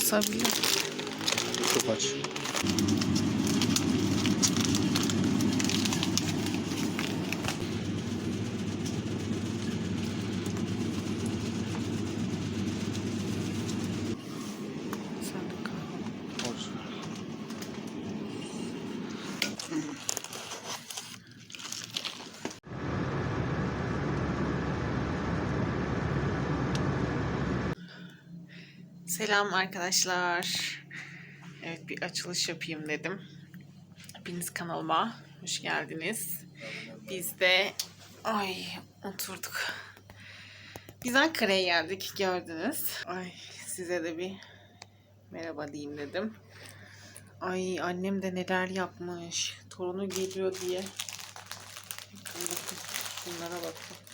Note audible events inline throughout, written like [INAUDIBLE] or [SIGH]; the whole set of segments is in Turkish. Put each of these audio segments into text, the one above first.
sabia. bile. Çok. Selam arkadaşlar. Evet bir açılış yapayım dedim. Hepiniz kanalıma hoş geldiniz. Biz de ay oturduk. Biz Ankara'ya geldik gördünüz. Ay size de bir merhaba diyeyim dedim. Ay annem de neler yapmış. Torunu geliyor diye. Bunlara bakın.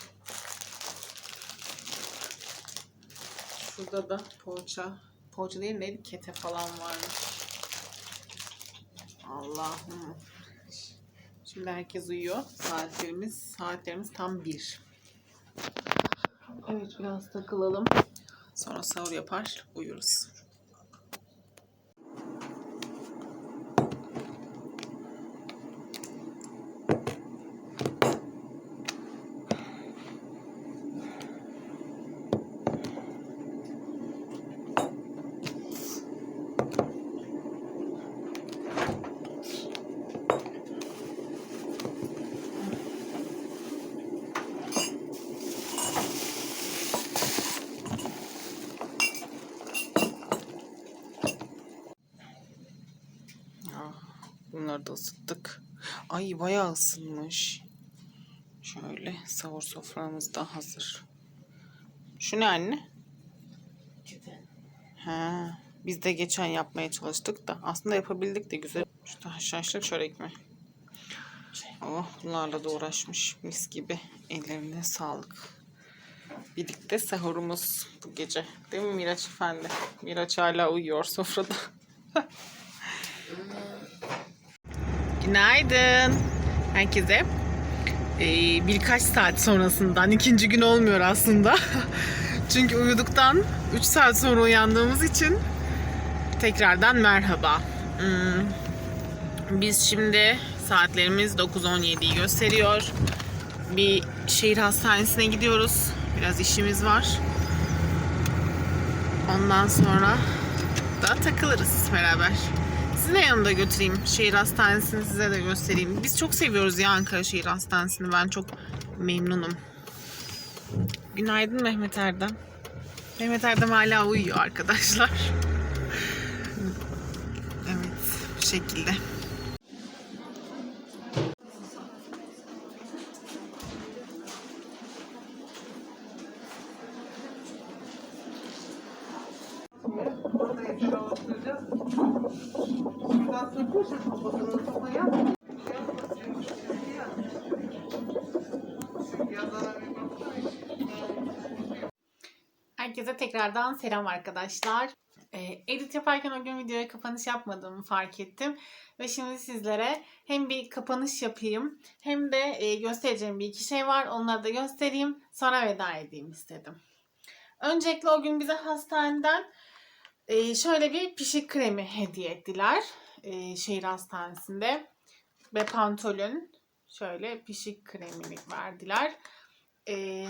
Şurada da poğaça. Poğaça değil neydi? Kete falan varmış. Allah'ım. Şimdi herkes uyuyor. Saatlerimiz saatlerimiz tam bir. Evet biraz takılalım. Sonra sahur yapar uyuruz. Da ısıttık. Ay bayağı ısınmış. Şöyle sahur soframız da hazır. Şu ne anne? Ha, biz de geçen yapmaya çalıştık da aslında yapabildik de güzel. Şu da haşhaşlı çörek mi? Oh bunlarla da uğraşmış mis gibi. Ellerine sağlık. Birlikte sahurumuz bu gece. Değil mi Miraç Efendi? Miraç hala uyuyor sofrada. [LAUGHS] Günaydın herkese. Ee, birkaç saat sonrasından ikinci gün olmuyor aslında. [LAUGHS] Çünkü uyuduktan 3 saat sonra uyandığımız için tekrardan merhaba. Hmm, Biz şimdi saatlerimiz 9.17'yi gösteriyor. Bir şehir hastanesine gidiyoruz. Biraz işimiz var. Ondan sonra da takılırız beraber. Sizi de yanımda götüreyim. Şehir hastanesini size de göstereyim. Biz çok seviyoruz ya Ankara Şehir Hastanesi'ni. Ben çok memnunum. Günaydın Mehmet Erdem. Mehmet Erdem hala uyuyor arkadaşlar. [LAUGHS] Evet bu şekilde. Herkese tekrardan selam arkadaşlar. Ee, edit yaparken o gün videoya kapanış yapmadığımı fark ettim. Ve şimdi sizlere hem bir kapanış yapayım hem de e, göstereceğim bir iki şey var. Onları da göstereyim. Sonra veda edeyim istedim. Öncelikle o gün bize hastaneden e, şöyle bir pişik kremi hediye ettiler. E, şehir hastanesinde. Ve pantolon şöyle pişik kremini verdiler. E,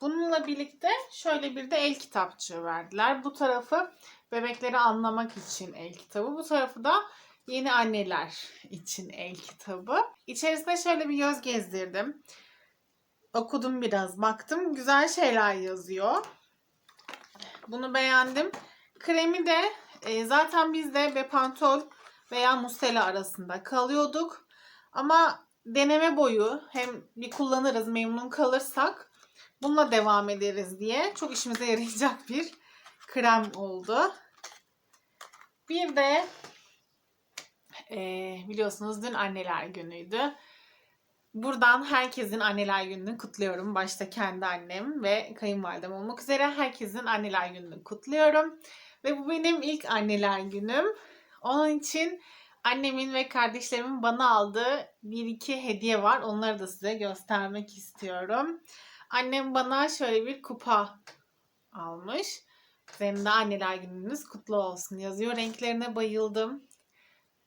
bununla birlikte şöyle bir de el kitapçığı verdiler. Bu tarafı bebekleri anlamak için el kitabı. Bu tarafı da yeni anneler için el kitabı. İçerisinde şöyle bir göz gezdirdim. Okudum biraz, baktım. Güzel şeyler yazıyor. Bunu beğendim. Kremi de e, zaten biz de Bepantol veya Mustela arasında kalıyorduk. Ama deneme boyu hem bir kullanırız memnun kalırsak bununla devam ederiz diye çok işimize yarayacak bir krem oldu. Bir de e, biliyorsunuz dün anneler günüydü. Buradan herkesin anneler gününü kutluyorum. Başta kendi annem ve kayınvalidem olmak üzere herkesin anneler gününü kutluyorum. Ve bu benim ilk anneler günüm. Onun için annemin ve kardeşlerimin bana aldığı bir iki hediye var. Onları da size göstermek istiyorum. Annem bana şöyle bir kupa almış. Senin de anneler gününüz kutlu olsun yazıyor. Renklerine bayıldım.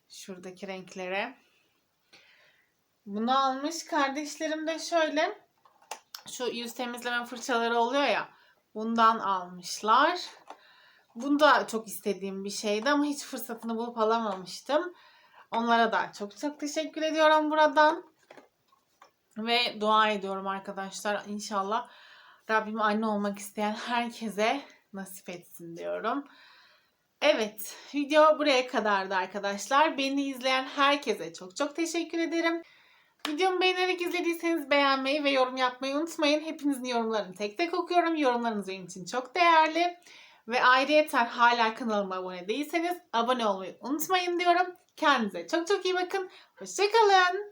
Şuradaki renklere. Bunu almış. Kardeşlerim de şöyle şu yüz temizleme fırçaları oluyor ya. Bundan almışlar. Bunu da çok istediğim bir şeydi ama hiç fırsatını bulup alamamıştım. Onlara da çok çok teşekkür ediyorum buradan. Ve dua ediyorum arkadaşlar. İnşallah Rabbim anne olmak isteyen herkese nasip etsin diyorum. Evet, video buraya kadardı arkadaşlar. Beni izleyen herkese çok çok teşekkür ederim. Videomu beğenerek izlediyseniz beğenmeyi ve yorum yapmayı unutmayın. Hepinizin yorumlarını tek tek okuyorum. Yorumlarınız benim için çok değerli. Ve ayrıyeten hala kanalıma abone değilseniz abone olmayı unutmayın diyorum. Kendinize çok çok iyi bakın. Hoşçakalın.